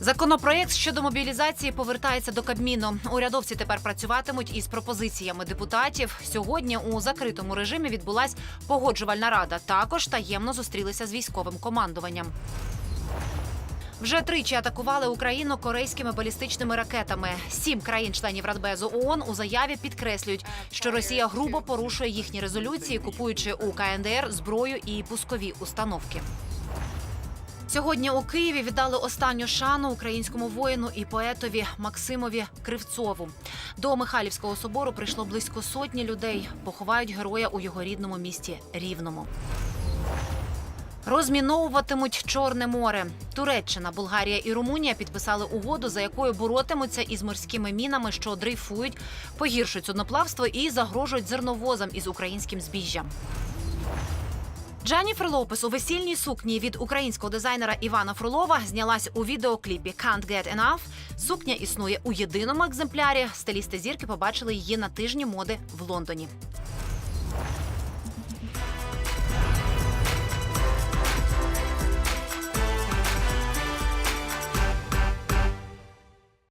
Законопроєкт щодо мобілізації повертається до Кабміну. Урядовці тепер працюватимуть із пропозиціями депутатів. Сьогодні у закритому режимі відбулась погоджувальна рада. Також таємно зустрілися з військовим командуванням. Вже тричі атакували Україну корейськими балістичними ракетами. Сім країн-членів Радбезу ООН у заяві підкреслюють, що Росія грубо порушує їхні резолюції, купуючи у КНДР зброю і пускові установки. Сьогодні у Києві віддали останню шану українському воїну і поетові Максимові Кривцову. До Михайлівського собору прийшло близько сотні людей. Поховають героя у його рідному місті Рівному. Розміновуватимуть Чорне море. Туреччина, Болгарія і Румунія підписали угоду, за якою боротимуться із морськими мінами, що дрейфують, погіршують судноплавство і загрожують зерновозам із українським збіжжям. Дженніфер Лопес у весільній сукні від українського дизайнера Івана Фролова знялась у відеокліпі «Can't Get Enough». Сукня існує у єдиному екземплярі. Стилісти зірки побачили її на тижні моди в Лондоні.